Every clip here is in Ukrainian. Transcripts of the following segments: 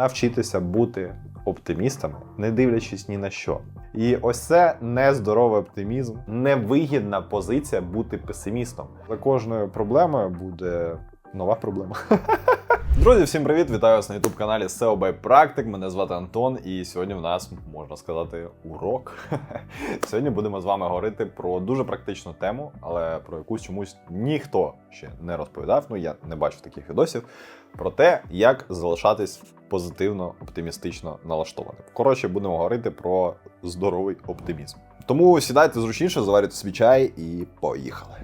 навчитися бути оптимістами, не дивлячись ні на що. І ось це нездоровий оптимізм, невигідна позиція бути песимістом. За кожною проблемою буде нова проблема. Друзі, всім привіт! Вітаю вас на youtube каналі SEO by Practic. Мене звати Антон, і сьогодні в нас можна сказати урок. Сьогодні будемо з вами говорити про дуже практичну тему, але про якусь чомусь ніхто ще не розповідав. Ну я не бачу таких відосів. Про те, як залишатись позитивно, оптимістично налаштованим. Коротше, будемо говорити про здоровий оптимізм. Тому сідайте зручніше, заварюйте собі чай і поїхали.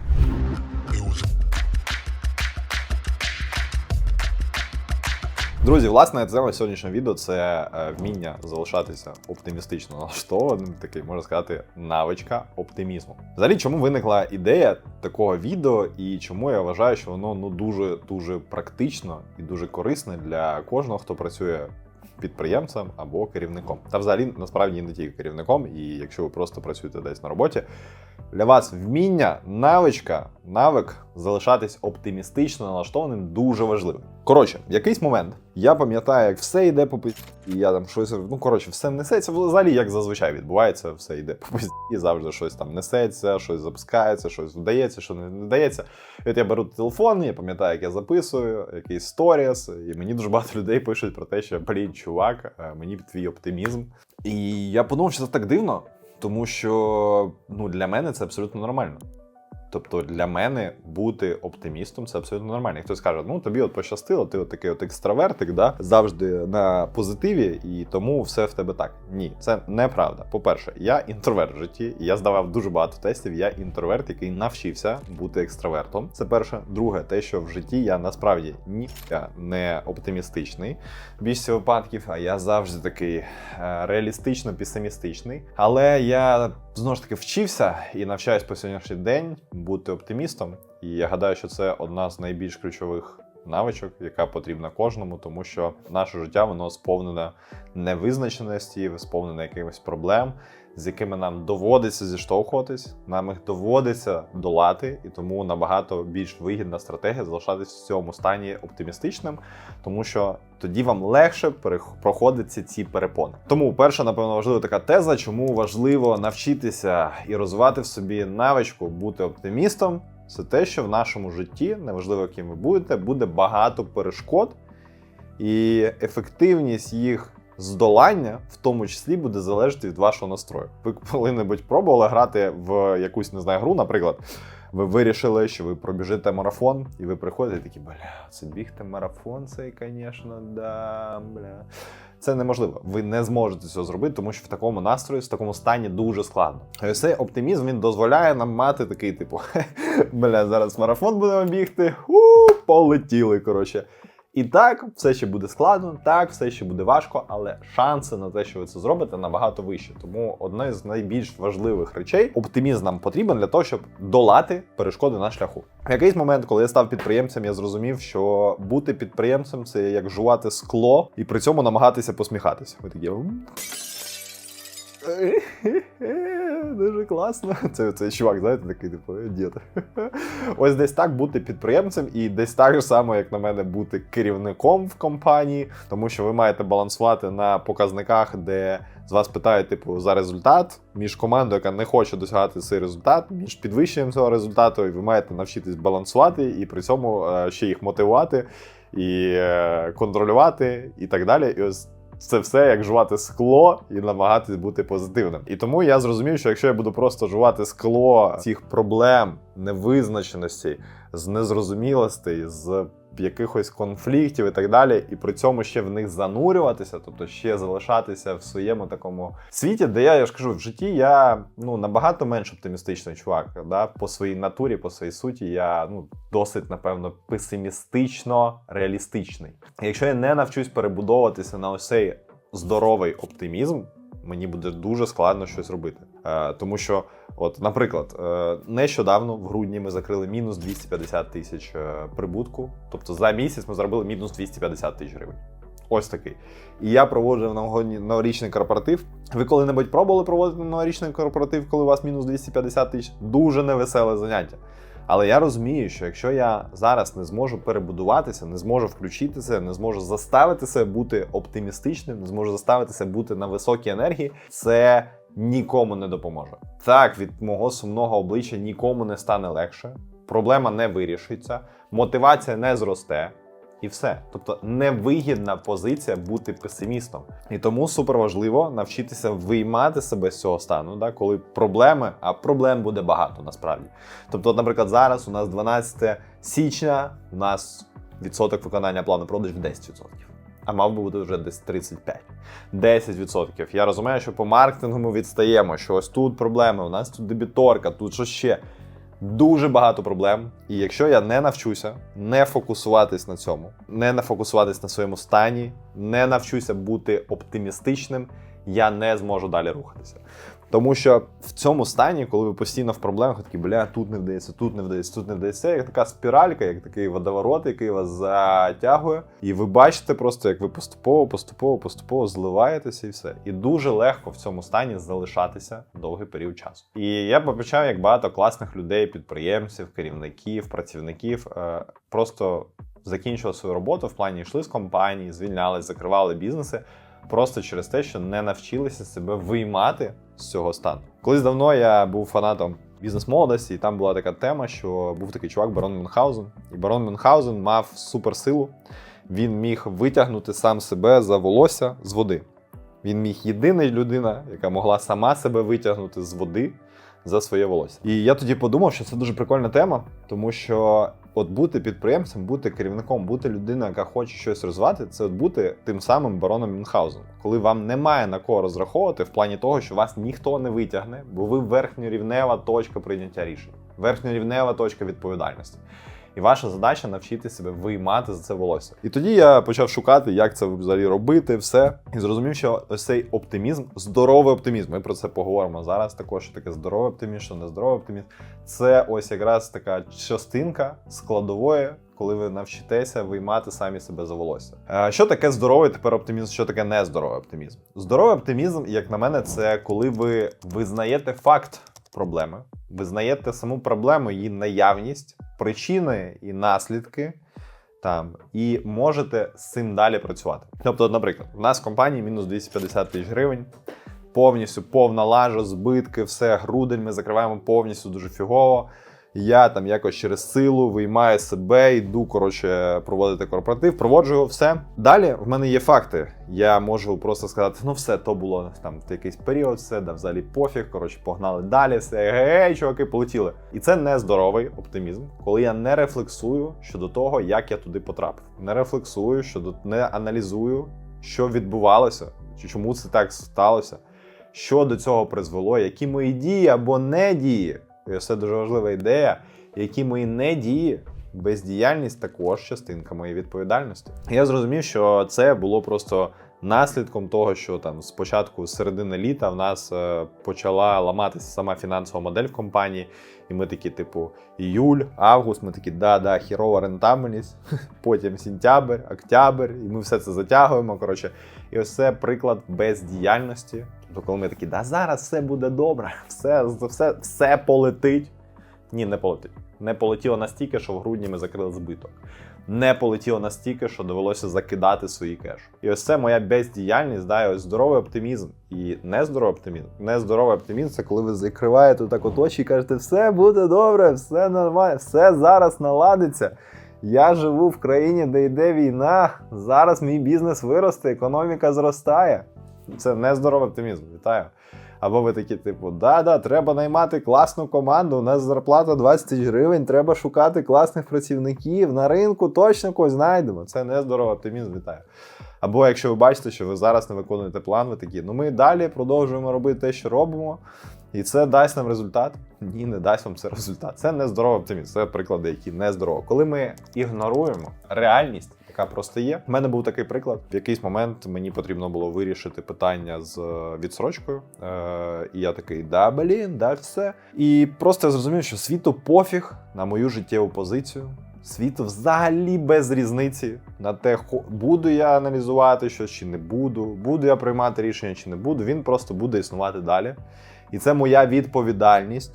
Друзі, власне, тема сьогоднішнього відео це е, вміння залишатися оптимістично налаштованим, такий можна сказати, навичка оптимізму. Взагалі, чому виникла ідея такого відео, і чому я вважаю, що воно ну дуже дуже практично і дуже корисне для кожного, хто працює підприємцем або керівником. Та взагалі насправді не тільки керівником, і якщо ви просто працюєте десь на роботі. Для вас вміння, навичка, навик залишатись оптимістично налаштованим дуже важливим. Коротше, в якийсь момент я пам'ятаю, як все йде по пизді, і я там щось. Ну коротше, все несеться. Взагалі, як зазвичай відбувається, все йде по пизді, і завжди щось там несеться, щось запускається, щось вдається, що не вдається. І от я беру телефон, я пам'ятаю, як я записую, якийсь сторіс, і мені дуже багато людей пишуть про те, що блін, чувак, е, мені твій оптимізм. І я подумав, що це так дивно. Тому що ну, для мене це абсолютно нормально. Тобто для мене бути оптимістом це абсолютно нормально. Хтось каже, ну тобі от пощастило, ти от такий от екстравертик, да? завжди на позитиві, і тому все в тебе так. Ні, це неправда. По-перше, я інтроверт в житті, я здавав дуже багато тестів. Я інтроверт, який навчився бути екстравертом. Це перше. Друге, те, що в житті я насправді ніфіга не оптимістичний в більшості випадків, а я завжди такий е, реалістично песимістичний. Але я знову ж таки вчився і навчаюсь по сьогоднішній день бути оптимістом. І я гадаю, що це одна з найбільш ключових навичок, яка потрібна кожному, тому що наше життя воно сповнене невизначеності, сповнене якихось проблем, з якими нам доводиться зіштовхуватись, нам їх доводиться долати, і тому набагато більш вигідна стратегія залишатись в цьому стані оптимістичним, тому що тоді вам легше проходиться ці перепони. Тому перша, напевно, важлива така теза, чому важливо навчитися і розвивати в собі навичку бути оптимістом. Це те, що в нашому житті, неважливо, яким ви будете, буде багато перешкод, і ефективність їх здолання, в тому числі, буде залежати від вашого настрою. Ви коли-небудь пробували грати в якусь не знаю, гру, наприклад. Ви вирішили, що ви пробіжите марафон, і ви приходите і такі, бля, це бігти марафон, це, звісно, да, бля. Це неможливо. Ви не зможете цього зробити, тому що в такому настрої, в такому стані дуже складно. І цей оптимізм він дозволяє нам мати такий, типу, бля, зараз марафон будемо бігти. У, полетіли. Коротше. І так, все ще буде складно, так, все ще буде важко, але шанси на те, що ви це зробите, набагато вищі. Тому одне з найбільш важливих речей оптимізм нам потрібен для того, щоб долати перешкоди на шляху. В якийсь момент, коли я став підприємцем, я зрозумів, що бути підприємцем це як жувати скло і при цьому намагатися посміхатися. Ви такі. «М, Дуже класно. Це цей чувак, знаєте, такий типу дід. Ось десь так бути підприємцем, і десь так же само, як на мене, бути керівником в компанії, тому що ви маєте балансувати на показниках, де з вас питають, типу, за результат між командою, яка не хоче досягати цей результат, між підвищенням цього результату, і ви маєте навчитись балансувати і при цьому е, ще їх мотивувати і е, контролювати, і так далі. І ось це все як жувати скло і намагатись бути позитивним. І тому я зрозумів, що якщо я буду просто жувати скло цих проблем, невизначеності, з незрозумілостей, з якихось конфліктів і так далі, і при цьому ще в них занурюватися, тобто ще залишатися в своєму такому світі, де я, я ж кажу, в житті я ну набагато менш оптимістичний чувак. Да? По своїй натурі, по своїй суті, я ну досить, напевно, песимістично реалістичний. Якщо я не навчусь перебудовуватися на ось цей здоровий оптимізм, мені буде дуже складно щось робити. Е, тому що, от, наприклад, е, нещодавно в грудні ми закрили мінус 250 тисяч е, прибутку. Тобто за місяць ми зробили мінус 250 тисяч гривень. Ось такий. І я проводжу новорічний корпоратив. Ви коли-небудь пробували проводити новорічний корпоратив, коли у вас мінус 250 тисяч? Дуже невеселе заняття. Але я розумію, що якщо я зараз не зможу перебудуватися, не зможу включитися, не зможу заставити себе бути оптимістичним, не зможу заставити себе бути на високій енергії, це нікому не допоможе. Так, від мого сумного обличчя нікому не стане легше, проблема не вирішиться, мотивація не зросте. І все. Тобто невигідна позиція бути песимістом. І тому супер важливо навчитися виймати себе з цього стану, да, коли проблеми, а проблем буде багато насправді. Тобто, наприклад, зараз у нас 12 січня, у нас відсоток виконання плану продажів 10%. А мав би бути вже десь 35. 10%. Я розумію, що по маркетингу ми відстаємо, що ось тут проблеми, у нас тут дебіторка, тут що ще. Дуже багато проблем. І якщо я не навчуся не фокусуватись на цьому, не нафокусуватись на своєму стані, не навчуся бути оптимістичним, я не зможу далі рухатися. Тому що в цьому стані, коли ви постійно в проблемах, такі, бля, тут не вдається, тут не вдається, тут не вдається, як така спіралька, як такий водоворот, який вас затягує. І ви бачите просто, як ви поступово, поступово, поступово зливаєтеся і все. І дуже легко в цьому стані залишатися довгий період часу. І я побачав, як багато класних людей, підприємців, керівників, працівників е, просто закінчували свою роботу в плані йшли з компанії, звільнялись, закривали бізнеси. Просто через те, що не навчилися себе виймати з цього стану. Колись давно я був фанатом бізнес-молодості, і там була така тема, що був такий чувак Барон Мюнхгаузен. І Барон Мюнхгаузен мав суперсилу. Він міг витягнути сам себе за волосся з води. Він міг єдина людина, яка могла сама себе витягнути з води за своє волосся. І я тоді подумав, що це дуже прикольна тема, тому що от бути підприємцем, бути керівником, бути людиною, яка хоче щось розвивати, це от бути тим самим бароном Мюнхгаузен, коли вам немає на кого розраховувати в плані того, що вас ніхто не витягне, бо ви верхньорівнева точка прийняття рішень, верхньорівнева точка відповідальності. І ваша задача навчити себе виймати за це волосся. І тоді я почав шукати, як це взагалі робити, все. І зрозумів, що ось цей оптимізм, здоровий оптимізм. Ми про це поговоримо зараз. Також що таке здоровий оптимізм, що не здоровий оптимізм. Це ось якраз така частинка складової. Коли ви навчитеся виймати самі себе за волосся. Е, Що таке здоровий тепер оптимізм? Що таке нездоровий оптимізм? Здоровий оптимізм, як на мене, це коли ви визнаєте факт проблеми, визнаєте саму проблему, її наявність, причини і наслідки. Там і можете з цим далі працювати. Тобто, наприклад, у нас в компанії мінус 250 тисяч гривень, повністю повна лажа, збитки, все, грудень ми закриваємо повністю дуже фігово. Я там якось через силу виймаю себе, йду коротше проводити корпоратив, проводжу його все. Далі в мене є факти. Я можу просто сказати: ну все, то було там в якийсь період, все, да взагалі пофіг. Коротше, погнали далі, все гей, чуваки, полетіли. І це не здоровий оптимізм, коли я не рефлексую щодо того, як я туди потрапив. Не рефлексую щодо не аналізую, що відбувалося, чи чому це так сталося, що до цього призвело, які мої дії або не дії. І це дуже важлива ідея, які мої не дії. Бездіяльність також частинка моєї відповідальності. Я зрозумів, що це було просто наслідком того, що там спочатку з середини літа в нас е, почала ламатися сама фінансова модель в компанії, і ми такі, типу, іюль, август, ми такі, да-да, хірова рентабельність, потім сентябрь, октябрь, і ми все це затягуємо. Коротше, і ось це приклад бездіяльності. Тобто, коли ми такі, да зараз все буде добре, все, все, все полетить. Ні, не полетить. Не полетіло настільки, що в грудні ми закрили збиток. Не полетіло настільки, що довелося закидати свої кеш. І ось це моя бездіяльність, да, ось здоровий оптимізм і нездоровий оптимізм. Нездоровий оптимізм це коли ви закриваєте так от очі і кажете, все буде добре, все нормально, все зараз наладиться. Я живу в країні, де йде війна. Зараз мій бізнес виросте, економіка зростає. Це нездоровий оптимізм. Вітаю. Або ви такі, типу, да-да, треба наймати класну команду, у нас зарплата 20 тисяч гривень, треба шукати класних працівників на ринку, точно когось знайдемо. Це нездоровий оптимізм, вітаю. Або якщо ви бачите, що ви зараз не виконуєте план, ви такі, ну ми далі продовжуємо робити те, що робимо, і це дасть нам результат. Ні, не дасть вам це результат. Це нездоровий оптимізм. Це приклади, які нездорові. Коли ми ігноруємо реальність яка просто є. У мене був такий приклад. В якийсь момент мені потрібно було вирішити питання з е, відсрочкою. Е, І я такий, да, блін, да, все. І просто я зрозумів, що світу пофіг на мою життєву позицію. Світу взагалі без різниці на те, буду я аналізувати щось чи не буду, буду я приймати рішення чи не буду. Він просто буде існувати далі. І це моя відповідальність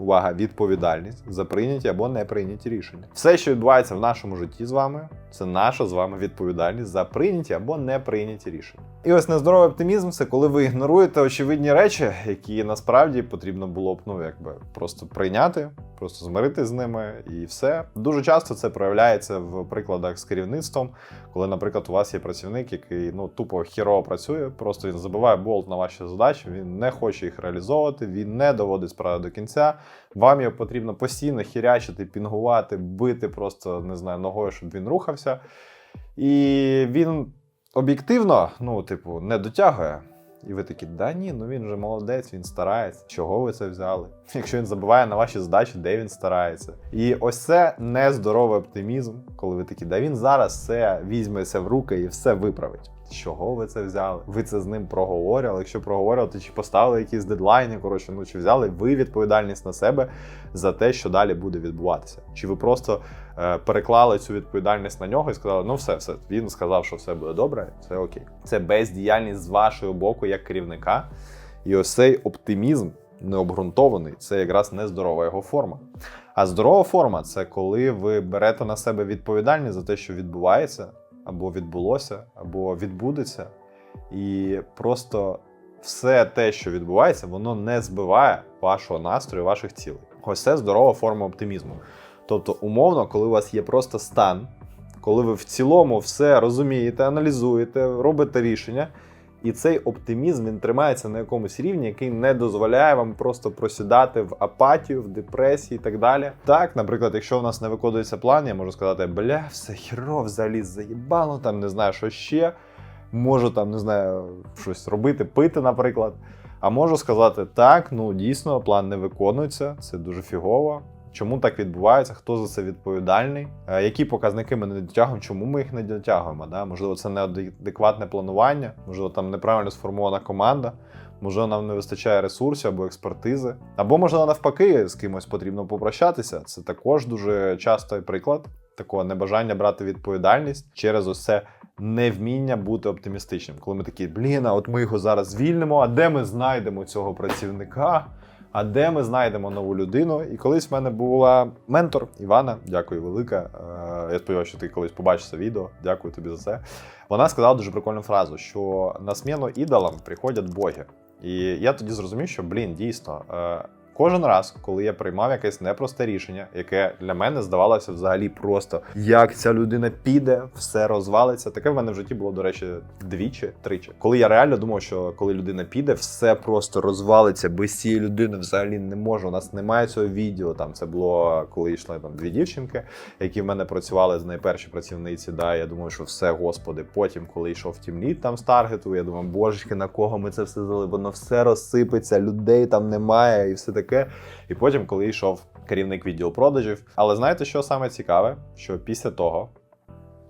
увага, відповідальність за прийняті або не прийняті рішення. Все, що відбувається в нашому житті з вами, це наша з вами відповідальність за прийняті або не прийняті рішення. І ось нездоровий оптимізм це коли ви ігноруєте очевидні речі, які насправді потрібно було б ну якби просто прийняти, просто змирити з ними і все. Дуже часто це проявляється в прикладах з керівництвом, коли, наприклад, у вас є працівник, який ну тупо хірово працює, просто він забиває болт на ваші задачі, він не хоче їх реалізовувати, він не доводить справу до кінця. Вам його потрібно постійно хірячити, пінгувати, бити просто не знаю ногою, щоб він рухався. І він об'єктивно, ну, типу, не дотягує. І ви такі, да ні, ну він же молодець, він старається. Чого ви це взяли? Якщо він забиває на ваші задачі, де він старається? І ось це нездоровий оптимізм, коли ви такі, да він зараз все візьметься в руки і все виправить. З Чого ви це взяли? Ви це з ним проговорювали? Якщо проговорювали, то чи поставили якісь дедлайни? Коротше, ну чи взяли ви відповідальність на себе за те, що далі буде відбуватися? Чи ви просто е, переклали цю відповідальність на нього і сказали, ну все, все, він сказав, що все буде добре, все окей. Це бездіяльність з вашого боку як керівника. І ось цей оптимізм необґрунтований, це якраз нездорова його форма. А здорова форма це коли ви берете на себе відповідальність за те, що відбувається, або відбулося, або відбудеться, і просто все те, що відбувається, воно не збиває вашого настрою, ваших цілей. Ось це здорова форма оптимізму. Тобто, умовно, коли у вас є просто стан, коли ви в цілому все розумієте, аналізуєте, робите рішення, і цей оптимізм він тримається на якомусь рівні, який не дозволяє вам просто просідати в апатію, в депресії і так далі. Так, наприклад, якщо у нас не виконується план, я можу сказати, бля, все хіро, взагалі заїбало, там не знаю, що ще. Можу там, не знаю, щось робити, пити, наприклад. А можу сказати, так, ну дійсно, план не виконується, це дуже фігово. Чому так відбувається? Хто за це відповідальний? Е, Які показники ми не дотягуємо? Чому ми їх не дотягуємо? Да? Можливо, це неадекватне планування, можливо, там неправильно сформована команда, можливо, нам не вистачає ресурсів або експертизи. Або, можливо, навпаки, з кимось потрібно попрощатися. Це також дуже частий приклад такого небажання брати відповідальність через це невміння бути оптимістичним. Коли ми такі, блін, а от ми його зараз звільнимо, а де ми знайдемо цього працівника? А де ми знайдемо нову людину? І колись в мене була ментор Івана. Дякую велике. Е, Я сподіваюся, що ти колись побачиш це відео. Дякую тобі за це. Вона сказала дуже прикольну фразу: що на зміну ідолам приходять боги. І я тоді зрозумів, що блін, дійсно. Кожен раз, коли я приймав якесь непросте рішення, яке для мене здавалося взагалі просто як ця людина піде, все розвалиться. Таке в мене в житті було, до речі, двічі, тричі. Коли я реально думав, що коли людина піде, все просто розвалиться. Без цієї людини взагалі не можу. У нас немає цього відео. Там це було коли йшли там дві дівчинки, які в мене працювали з найперші працівниці. Да, я думаю, що все, господи. Потім, коли йшов тімліт там з таргету, я думав, божечки, на кого ми це все зали? Воно все розсипеться, людей там немає і все таке. І потім, коли йшов керівник відділу продажів. Але знаєте, що саме цікаве? Що після того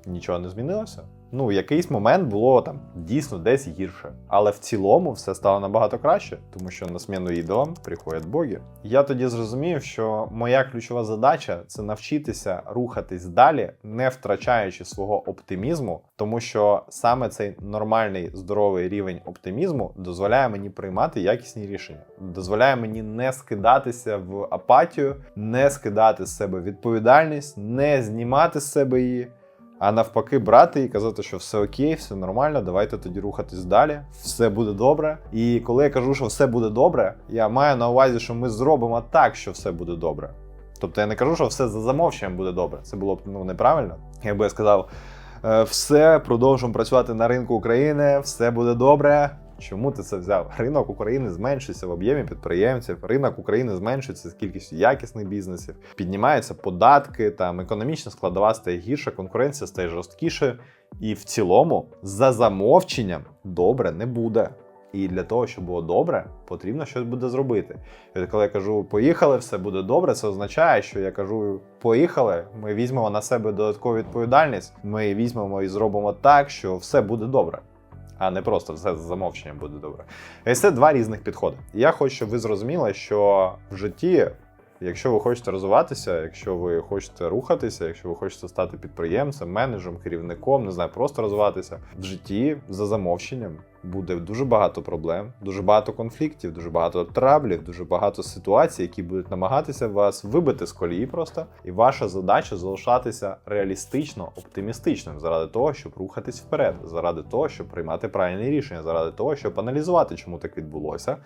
нічого не змінилося. Ну, в якийсь момент було там дійсно десь гірше. Але в цілому все стало набагато краще, тому що на зміну ідолам приходять боги. Я тоді зрозумів, що моя ключова задача це навчитися рухатись далі, не втрачаючи свого оптимізму, тому що саме цей нормальний здоровий рівень оптимізму дозволяє мені приймати якісні рішення, дозволяє мені не скидатися в апатію, не скидати з себе відповідальність, не знімати з себе її. А навпаки, брати і казати, що все окей, все нормально, давайте тоді рухатись далі, все буде добре. І коли я кажу, що все буде добре, я маю на увазі, що ми зробимо так, що все буде добре. Тобто я не кажу, що все за замовченням буде добре. Це було б ну, неправильно. Якби я сказав, «Е, все, продовжуємо працювати на ринку України, все буде добре. Чому ти це взяв? Ринок України зменшується в об'ємі підприємців, ринок України зменшується з кількістю якісних бізнесів, піднімаються податки, там економічна складова стає гірша, конкуренція стає жорсткіше. І в цілому, за замовченням, добре не буде. І для того, щоб було добре, потрібно щось буде зробити. І коли я кажу поїхали, все буде добре, це означає, що я кажу поїхали, ми візьмемо на себе додаткову відповідальність, ми візьмемо і зробимо так, що все буде добре. А не просто все за замовченням буде добре. Це два різних підходи. Я хочу, щоб ви зрозуміли, що в житті Якщо ви хочете розвиватися, якщо ви хочете рухатися, якщо ви хочете стати підприємцем, менеджером, керівником, не знаю, просто розвиватися в житті за замовченням. Буде дуже багато проблем, дуже багато конфліктів, дуже багато траблів, дуже багато ситуацій, які будуть намагатися вас вибити з колії просто. І ваша задача залишатися реалістично оптимістичним заради того, щоб рухатись вперед, заради того, щоб приймати правильні рішення, заради того, щоб аналізувати, чому так відбулося,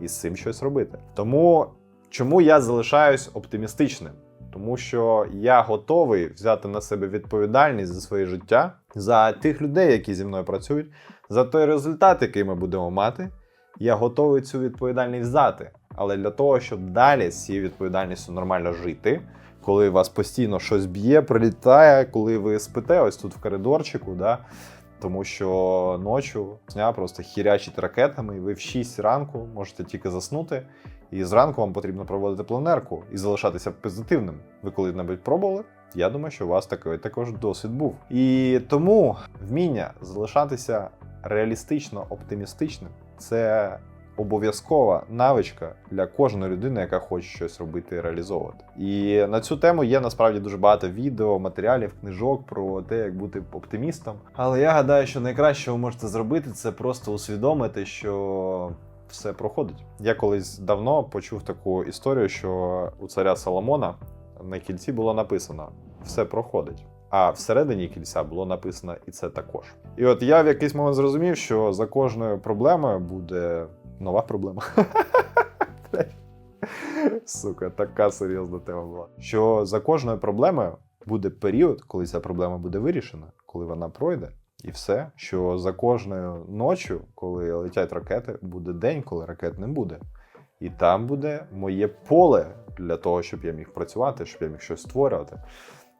і з цим щось робити. Тому чому я залишаюсь оптимістичним? Тому що я готовий взяти на себе відповідальність за своє життя, за тих людей, які зі мною працюють, за той результат, який ми будемо мати. Я готовий цю відповідальність взяти. Але для того, щоб далі з цією відповідальністю нормально жити, коли вас постійно щось б'є, прилітає, коли ви спите ось тут в коридорчику, да, тому що ночі сня просто хірячить ракетами, і ви в 6 ранку можете тільки заснути. І зранку вам потрібно проводити планерку і залишатися позитивним. Ви коли-небудь пробували? Я думаю, що у вас такий також досвід був. І тому вміння залишатися реалістично оптимістичним це обов'язкова навичка для кожної людини, яка хоче щось робити і реалізовувати. І на цю тему є насправді дуже багато відео, матеріалів, книжок про те, як бути оптимістом. Але я гадаю, що найкраще, ви можете зробити, це просто усвідомити, що все проходить. Я колись давно почув таку історію, що у царя Соломона на кільці було написано все проходить. А всередині кільця було написано і це також. І от я в якийсь момент зрозумів, що за кожною проблемою буде нова проблема. Сука, така серйозна тема була. Що за кожною проблемою буде період, коли ця проблема буде вирішена, коли вона пройде. І все, що за кожною ночю, коли летять ракети, буде день, коли ракет не буде. І там буде моє поле для того, щоб я міг працювати, щоб я міг щось створювати.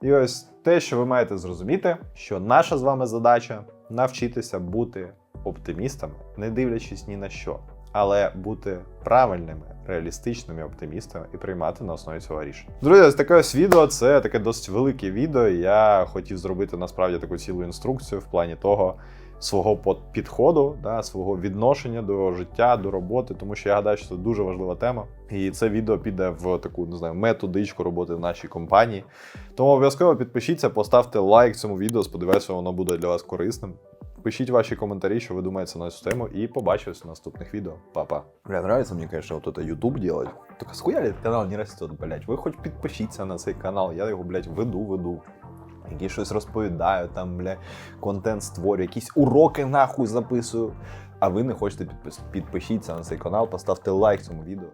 І ось те, що ви маєте зрозуміти, що наша з вами задача навчитися бути оптимістами, не дивлячись ні на що, але бути правильними, реалістичними оптимістами і приймати на основі цього рішення. Друзі, ось таке ось відео це таке досить велике відео. Я хотів зробити насправді таку цілу інструкцію в плані того. Свого підходу, да, свого відношення до життя, до роботи, тому що я гадаю, що це дуже важлива тема. І це відео піде в таку не знаю методичку роботи в нашій компанії. Тому обов'язково підпишіться, поставте лайк цьому відео. Сподіваюся, воно буде для вас корисним. Пишіть ваші коментарі, що ви думаєте на цю тему, і побачимось в наступних відео. Па-па. Бля, нравится мне, конечно, вот это YouTube делать. Только этот канал не растет, блядь. Ви хоч підпишіться на цей канал, я його, блядь, веду, веду. Які щось розповідаю, там, бля, контент створюю, якісь уроки нахуй записую. А ви не хочете підпис... підпишіться на цей канал, поставте лайк цьому відео.